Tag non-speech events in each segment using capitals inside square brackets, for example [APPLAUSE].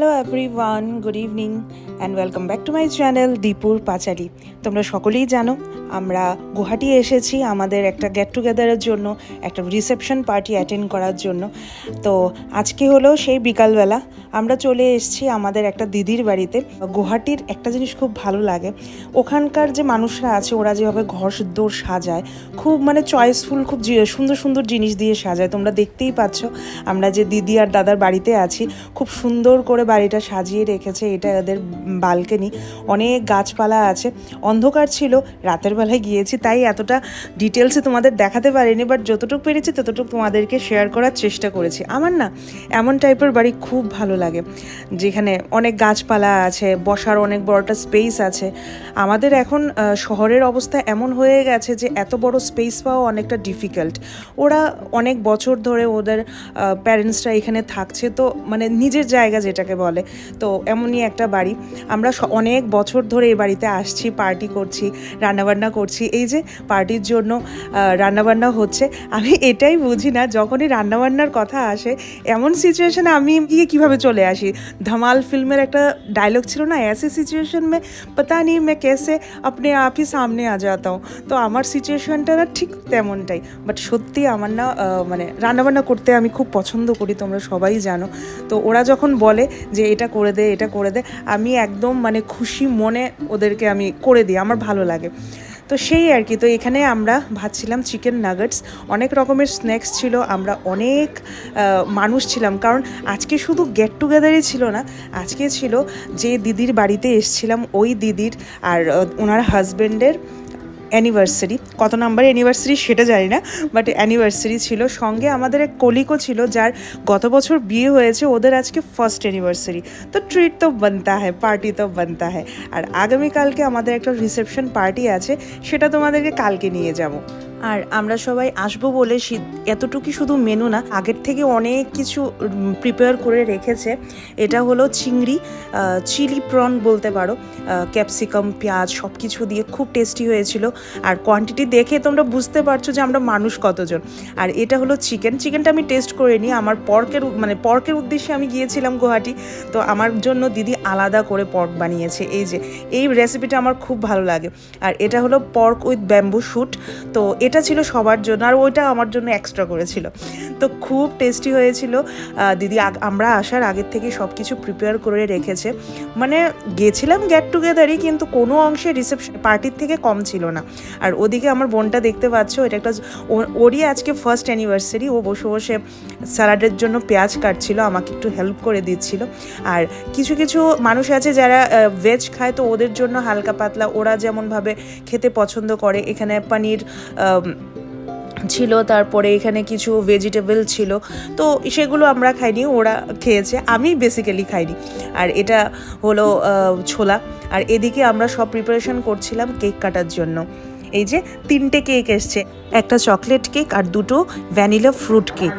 Hello everyone good evening and welcome back to my channel দীপুর পাঁচালি তোমরা সকলেই জানো আমরা গুয়াহাটি এসেছি আমাদের একটা গেট টুগেদারের জন্য, একটা রিসেপশন পার্টি অ্যাটেন্ড করার জন্য। তো আজকে হলো সেই বিকালবেলা, আমরা চলে এসেছি আমাদের একটা দিদির বাড়িতে। গুয়াহাটির একটা জিনিস খুব ভালো লাগে, ওখানকার যে মানুষরা আছে, ওরা যেভাবে ঘর দোর সাজায়, খুব মানে চয়েসফুল খুব সুন্দর সুন্দর জিনিস দিয়ে সাজায়। তোমরা দেখতেই পাচ্ছ, আমরা যে দিদি আর দাদার বাড়িতে আছি, খুব সুন্দর করে বাড়িটা সাজিয়ে রেখেছে, এটা এদের বালকনি। অনেক গাছপালা আছে, অন্ধকার ছিল, রাতের বেলায় গিয়েছি, তাই এতটা ডিটেলসে তোমাদের দেখাতে পারিনি বাট যতটুকু পেরেছি ততটুকু তোমাদেরকে শেয়ার করার চেষ্টা করেছি। আমার না এমন টাইপের বাড়ি খুব ভালো লাগে, যেখানে অনেক গাছপালা আছে, বসার অনেক বড়টা স্পেস আছে। আমাদের এখন শহরের অবস্থা এমন হয়ে গেছে যে এত বড় স্পেস পাওয়া অনেকটা ডিফিকাল্ট ওরা অনেক বছর ধরে ওদের প্যারেন্টসরা এখানে থাকছে, তো মানে নিজের জায়গা যেটাকে বলে, তো এমনই একটা বাড়ি। আমরা অনেক বছর ধরে এই বাড়িতে আসছি পার্টি করছি, রান্নাবান্না রান্না করছি, এই যে পার্টির জন্য রান্নাবান্না হচ্ছে, আমি এটাই বুঝি না, যখনই রান্নাবান্নার কথা আসে, এমন সিচুয়েশানে আমি গিয়ে কীভাবে চলে আসি? ধমাল ফিল্মের একটা ডায়লগ ছিল না, এসে সিচুয়েশন মে, পাতা নেই মে কেসে আপনি আপই সামনে আ যাতা হুম তো আমার সিচুয়েশনটা না ঠিক তেমনটাই বাট সত্যি আমার না মানে রান্নাবান্না করতে আমি খুব পছন্দ করি, তোমরা সবাই জানো। তো ওরা যখন বলে যে এটা করে দে, এটা করে দে, আমি একদম মানে খুশি মনে ওদেরকে আমি করে দিই, আমার ভালো লাগে। তো সেই আর কি, তো এখানে আমরা ভাবছিলাম চিকেন নাগেটস অনেক রকমের স্ন্যাক্স ছিল, আমরা অনেক মানুষ ছিলাম। কারণ আজকে শুধু গেট টুগেদারই ছিল না, আজকে ছিল যে দিদির বাড়িতে এসছিলাম ওই দিদির আর ওনার হাজব্যান্ডের অ্যানিভার্সারি কত নাম্বার অ্যানিভার্সারি সেটা জানি না বাট অ্যানিভার্সারি ছিল। সঙ্গে আমাদের এক কলিকও ছিল, যার গত বছর বিয়ে হয়েছে, ওদের আজকে ফার্স্ট অ্যানিভার্সারি তো ট্রিট তো বানতা হয় পার্টি তো বানতা হয় আর আগামীকালকে আমাদের একটা রিসেপশন পার্টি আছে, সেটা তোমাদেরকে কালকে নিয়ে যাব। আর আমরা সবাই আসব বলে এতটুকু শুধু মেনু না, আগের থেকে অনেক কিছু প্রিপেয়ার করে রেখেছে। এটা হলো চিংড়ি চিলি প্রন বলতে পারো। ক্যাপসিকাম পেঁয়াজ সব কিছু দিয়ে খুব টেস্টি হয়েছিল। আর কোয়ান্টিটি দেখে তোমরা বুঝতে পারছ যে আমরা মানুষ কতজন। আর এটা হলো চিকেন চিকেনটা আমি টেস্ট করে নিই। আমার পর্কের মানে পর্কের উদ্দেশ্যে আমি গিয়েছিলাম গুয়াহাটি। তো আমার জন্য দিদি আলাদা করে পর্ক বানিয়েছে। এই যে, এই রেসিপিটা আমার খুব ভালো লাগে। আর এটা হলো পর্ক উইথ ব্যাম্বু শ্যুট তো এটা ছিল সবার জন্য, আর ওইটা আমার জন্য এক্সট্রা করেছিল। তো খুব টেস্টি হয়েছিল। দিদি আমরা আসার আগের থেকে সব কিছু প্রিপেয়ার করে রেখেছে। মানে গেছিলাম গেট টুগেদারই কিন্তু কোনো অংশে রিসেপশন পার্টির থেকে কম ছিল না। আর ওদিকে আমার বোনটা দেখতে পাচ্ছ, এটা একটা ওরই আজকে ফার্স্ট অ্যানিভার্সারি ও বসে বসে স্যালাডের জন্য পেঁয়াজ কাটছিল, আমাকে একটু হেল্প করে দিচ্ছিল। আর কিছু কিছু মানুষ আছে যারা ভেজ খায়, তো ওদের জন্য হালকা পাতলা, ওরা যেমনভাবে খেতে পছন্দ করে, এখানে পনির ছিল, তারপরে এখানে কিছু ভেজিটেবল ছিল, তো সেগুলো আমরা খাইনি, ওরা খেয়েছে, আমি বেসিক্যালি খাইনি। আর এটা হলো ছোলা। আর এদিকে আমরা সব প্রিপারেশন করছিলাম কেক কাটার জন্য। এই যে তিনটে কেক এসছে, একটা চকলেট কেক আর দুটো vanilla fruit cake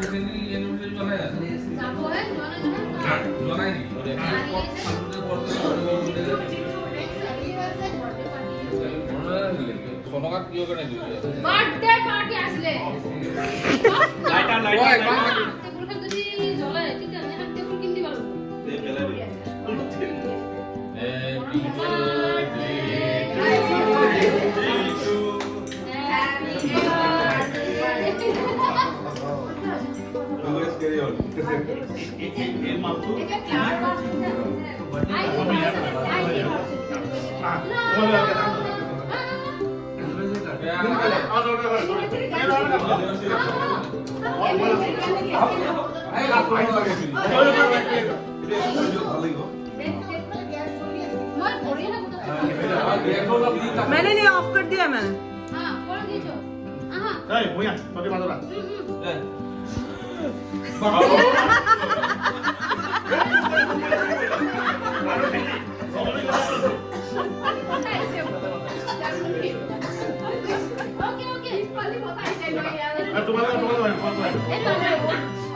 birthday party আসলে मैंने नहीं ऑफ़ कर दिया मैंने Thank हाँ। [LAUGHS] [LAUGHS] you.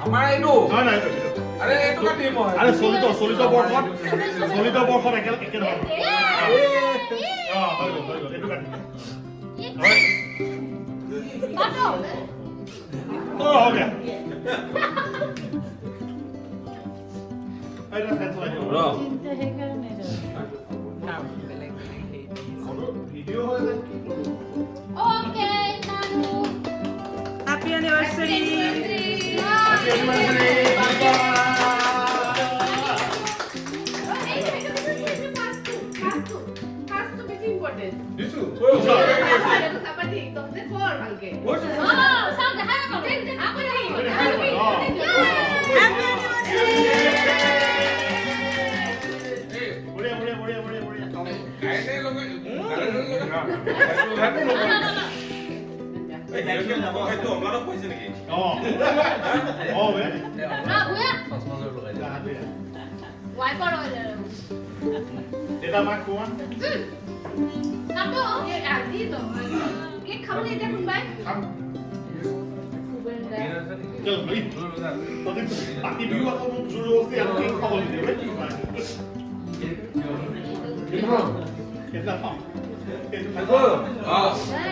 আমাৰ এইটো। আৰে চলিত চলিত বৰ্ষত চলিত বৰ্ষত একে একে ধৰণৰ হয় হ'ব 뭐야 뭐야 뭐야 뭐야 뭐야. 갈대 거는 갈대 거는. বঢ়িয়া কাইলৈ লগাই অ অ বে এটা মাক কোৱা খাম চল ভাই ততে বাকি বিহু আকৌ মোক জোৰ জবৰদস্তি আৰু কেক খাব নিদিয়ে বে কি মানে এটা খাম এইটো খাব অঁ এইটো দিবলৈ বৰ দিগদাৰ বৰ পৰে গোটেই ঘৰটো চেল হৈ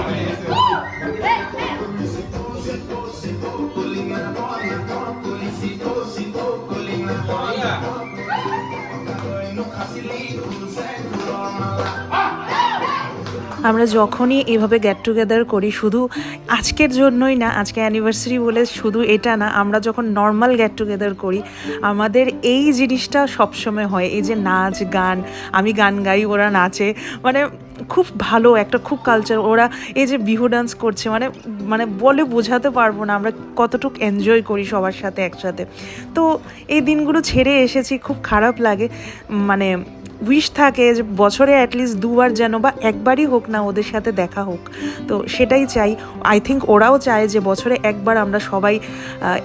আমরা যখনই এভাবে গেট টুগেদার করি, শুধু আজকের জন্যই না, আজকে অ্যানিভার্সারি বলে শুধু এটা না, আমরা যখন নর্মাল গেট টুগেদার করি, আমাদের এই জিনিসটা সবসময় হয়, এই যে নাচ, গান, আমি গান গাই, ওরা নাচে মানে খুব ভালো একটা, খুব কালচার ওরা এই যে বিহু ডান্স করছে মানে মানে বলে বোঝাতে পারব না, আমরা কতটুকু এনজয় করি সবার সাথে একসাথে। তো এই দিনগুলো ছেড়ে এসেছি, খুব খারাপ লাগে মানে উইশ থাকে যে বছরে অ্যাটলিস্ট দুবার যেন বা একবারই হোক না ওদের সাথে দেখা হোক। তো সেটাই চাই। আই থিঙ্ক ওরাও চায় যে বছরে একবার আমরা সবাই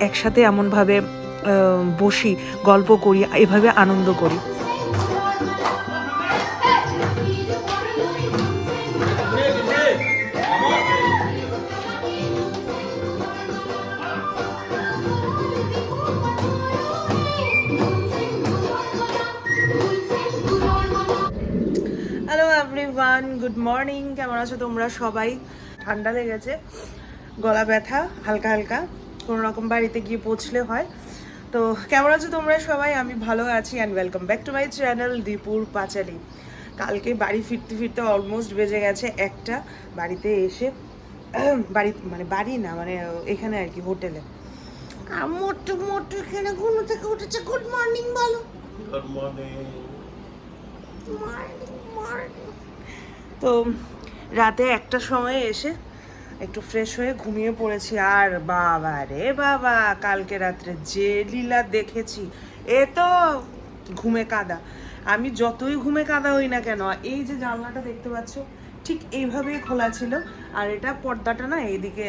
একসাথে এমনভাবে বসি, গল্প করি, এভাবে আনন্দ করি। এভরিওয়ান গুড মর্নিং কেমন আছো তোমরা সবাই? ঠান্ডা লেগেছে গলা ব্যথা হালকা হালকা কোনো রকম বাড়িতে গিয়ে পৌঁছলে হয়। তো কেমন আছো তোমরা সবাই? আমি ভালো আছি and welcome back to my channel দীপুর পাঁচালি কালকে বাড়ি ফিরতে ফিরতে অলমোস্ট বেজে গেছে একটা। বাড়িতে এসে [CLEARS THROAT] বাড়ি মানে বাড়ি না মানে এখানে আর কি হোটেলে। মোটু মোটু এখানে ঘুম থেকে উঠেছে। গুড মর্নিং বলো। গুড মর্নিং তো রাতে একটা সময় এসে একটু ফ্রেশ হয়ে ঘুমিয়ে পড়েছি। আর বাবা রে বাবা, কালকে রাত্রে যে লীলা দেখেছি, এ তো ঘুমে কাদা। আমি যতই ঘুমে কাদা হই না কেন, এই যে জানলাটা দেখতে পাচ্ছ, ঠিক এইভাবেই খোলা ছিল। আর এটা পর্দাটা না এইদিকে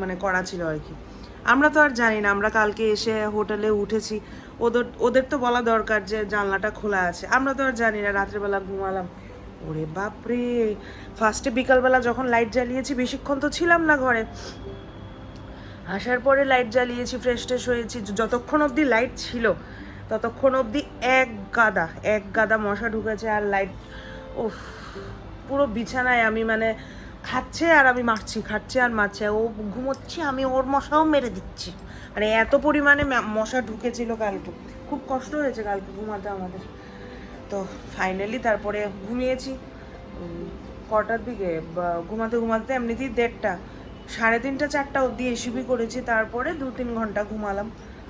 মানে করা ছিল আর কি। আমরা তো আর জানি না, আমরা কালকে এসে হোটেলে উঠেছি। ওদের ওদের তো বলা দরকার যে জানলাটা খোলা আছে। আমরা তো আর জানি না, রাত্রেবেলা ঘুমালাম। ওরে বাপরে। ফার্স্টে বিকালবেলা যখন লাইট জ্বালিয়েছি, বেশিক্ষণ তো ছিলাম না ঘরে। আসার পরে লাইট জ্বালিয়েছি ফ্রেশ ট্রেশ হয়েছি। যতক্ষণ অবধি লাইট ছিল, ততক্ষণ অবধি এক গাদা এক গাদা মশা ঢুকেছে আর লাইট উফ, পুরো বিছানায় আমি মানে খাচ্ছে আর আমি মারছি, খাচ্ছে আর মারছে। ও ঘুমোচ্ছে, আমি ওর মশাও মেরে দিচ্ছি। মানে এত পরিমাণে মশা ঢুকেছিল কালকে। খুব কষ্ট হয়েছে কালকে ঘুমাতে আমাদের। তো ফাইনালি তারপরে ঘুমিয়েছি। কটার দিকে? ঘুমাতে ঘুমাতে এমনিতেই দেড়টা। সাড়ে তিনটা, চারটা অবধি এসিবি করেছি। তারপরে দু তিন ঘণ্টা ঘুমালাম।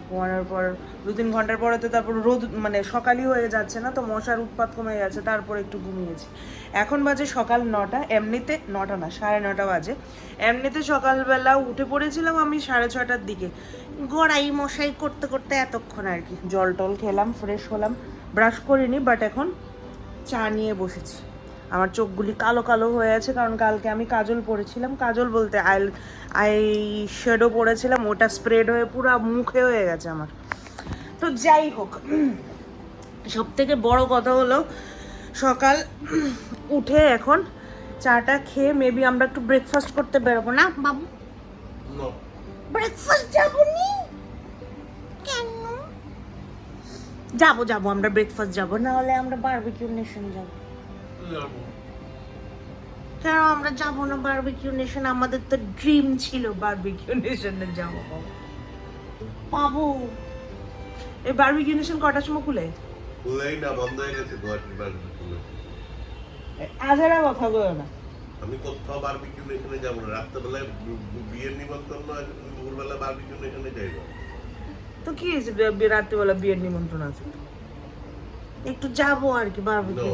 ঘুমানোর পর, দু তিন ঘণ্টার পরে তো তারপর রোদ মানে সকালই হয়ে যাচ্ছে না, তো মশার উৎপাত কমে গেছে। তারপর একটু ঘুমিয়েছি। এখন বাজে সকাল নটা, এমনিতে নটা না, সাড়ে নটা বাজে। এমনিতে সকালবেলা উঠে পড়েছিলাম আমি সাড়ে ছটার দিকে। গড়াই মশাই করতে করতে এতক্ষণ আর কি। জল টল খেলাম ফ্রেশ হলাম। ব্রাশ করিনি বাট এখন চা নিয়ে বসেছি। আমার চোখগুলি কালো কালো হয়ে আছে কারণ কালকে আমি কাজল পরেছিলাম। কাজল বলতে আই আই শেডো পরেছিলাম ওটা স্প্রেড হয়ে পুরো মুখে হয়ে গেছে আমার। তো যাই হোক সব থেকে বড় কথা হলো সকাল উঠে এখন চাটা খেয়ে মেবি আমরা একটু ব্রেকফাস্ট করতে বেরোবো না বাবু? ব্রেকফাস্ট যাব নি কেন যাব যাব আমরা ব্রেকফাস্ট যাব না হলে আমরা বারবিকিউ নেশন যাব। কেন আমরা যাব না বারবিকিউ নেশন আমাদের তো ড্রিম ছিল বারবিকিউ নেশনে যাব। পাবো। এই বারবিকিউ নেশন কটার সময় খুলে? খুলেই না বন্ধ হয়ে গেছে গুয়াহাটির বারবিকিউ আজারা কথা বলো না। আমি কোথাও বারবিকিউ নেশনে যাব না রাত্রেবেলায় বিয়ের নিমন্ত্রণ তুমি দুপুরবেলা বারবিকিউ নেশনে যাইবা। তো কি হয়েছে? রাত্রিবেলা বিয়ের নিমন্ত্রণ আছে? একটু যাব আর কি No.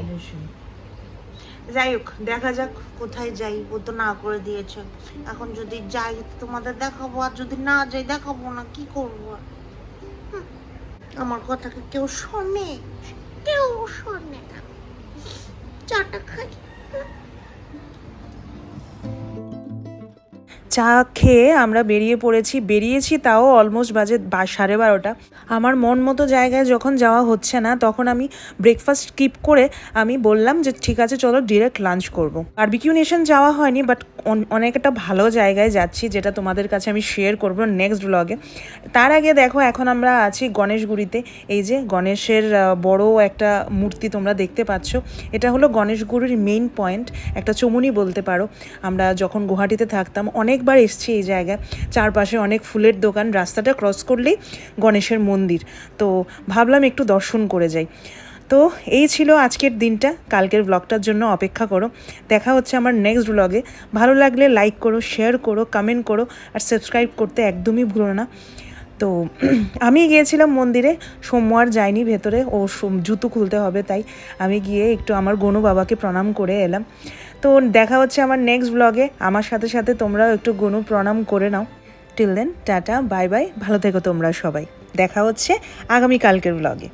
যাই হোক দেখা যাক কোথায় যাই ও তো না করে দিয়েছে। এখন যদি যাই তোমাদের দেখাবো আর যদি না যাই দেখাবো না কি করব আমার কথাকে কেউ শোনে? কেউ শোনে না। চাটা খাই। চা খেয়ে আমরা বেরিয়ে পড়েছি। বেরিয়েছি তাও অলমোস্ট বাজে সাড়ে বারোটা। আমার মন মতো জায়গায় যখন যাওয়া হচ্ছে না, তখন আমি ব্রেকফাস্ট স্কিপ করে আমি বললাম যে, ঠিক আছে, চলো ডিরেক্ট লাঞ্চ করব। বারবিকিউ নেশন যাওয়া হয়নি বাট অনেক একটা ভালো জায়গায় যাচ্ছি, যেটা তোমাদের কাছে আমি শেয়ার করব নেক্সট ব্লগে তার আগে দেখো, এখন আমরা আছি গণেশগুড়িতে এই যে গণেশের বড় একটা মূর্তি তোমরা দেখতে পাচ্ছ। এটা হলো গণেশগুড়ির মেইন পয়েন্ট একটা চমুনি বলতে পারো। আমরা যখন গুয়াহাটিতে থাকতাম অনেকবার এসছি এই জায়গায়। চারপাশে অনেক ফুলের দোকান, রাস্তাটা ক্রস করলেই গণেশের মন্দির। তো ভাবলাম একটু দর্শন করে যাই। তো এই ছিল আজকের দিনটা। কালকের ব্লগটার জন্য অপেক্ষা করো। দেখা হচ্ছে আমার নেক্সট ব্লগে ভালো লাগলে লাইক করো শেয়ার করো কমেন্ট করো আর সাবস্ক্রাইব করতে একদমই ভুলো না। তো [CLEARS THROAT] আমি গিয়েছিলাম মন্দিরে। সোমবার যাইনি ভেতরে। ও জুতো খুলতে হবে তাই। আমি গিয়ে একটু আমার গনু বাবাকে প্রণাম করে এলাম। তো দেখা হচ্ছে আমার নেক্সট ব্লগে আমার সাথে সাথে তোমরাও একটু গনু প্রণাম করে নাও। Till then tata bye bye ভালো থেকো তোমরা সবাই। দেখা হচ্ছে আগামীকালকের ব্লগে